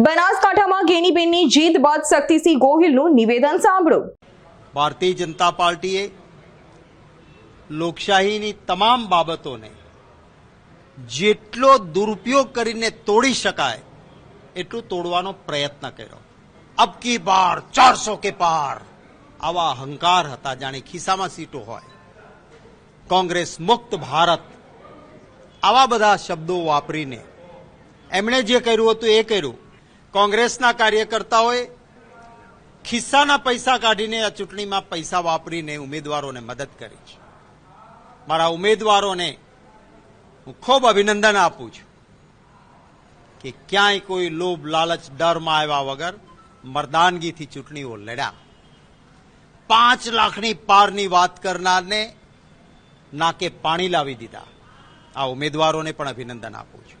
બનાસકાંઠામાં ગેનીબેનની જીત બાદ શક્તિસિંહ ગોહિલનું નિવેદન સાંભળો. ભારતીય જનતા પાર્ટીએ લોકશાહીની તમામ બાબતોને જેટલો દુરુપયોગ કરીને તોડી શકાય એટલું તોડવાનો પ્રયત્ન કર્યો. અબ કી બાર, ચારસો કે પાર. આવા અહંકાર હતા જાણે ખિસ્સામાં સીટો હોય. કોંગ્રેસ મુક્ત ભારત. આવા બધા શબ્દો વાપરીને એમણે જે કર્યું હતું એ કર્યું. કોંગ્રેસના કાર્યકર્તાઓએ ખિસ્સાના પૈસા કાઢીને આ ચૂંટણીમાં પૈસા વાપરીને ઉમેદવારોને મદદ કરી છે. મારા ઉમેદવારોને હું ખૂબ અભિનંદન આપું છું કે ક્યાંય કોઈ લોભ, લાલચ, ડરમાં આવ્યા વગર મર્દાનગીથી ચૂંટણીઓ લડ્યા. પાંચ લાખની પારની વાત કરનારને નાકે પાણી લાવી દીધા. આ ઉમેદવારોને પણ અભિનંદન આપું છું.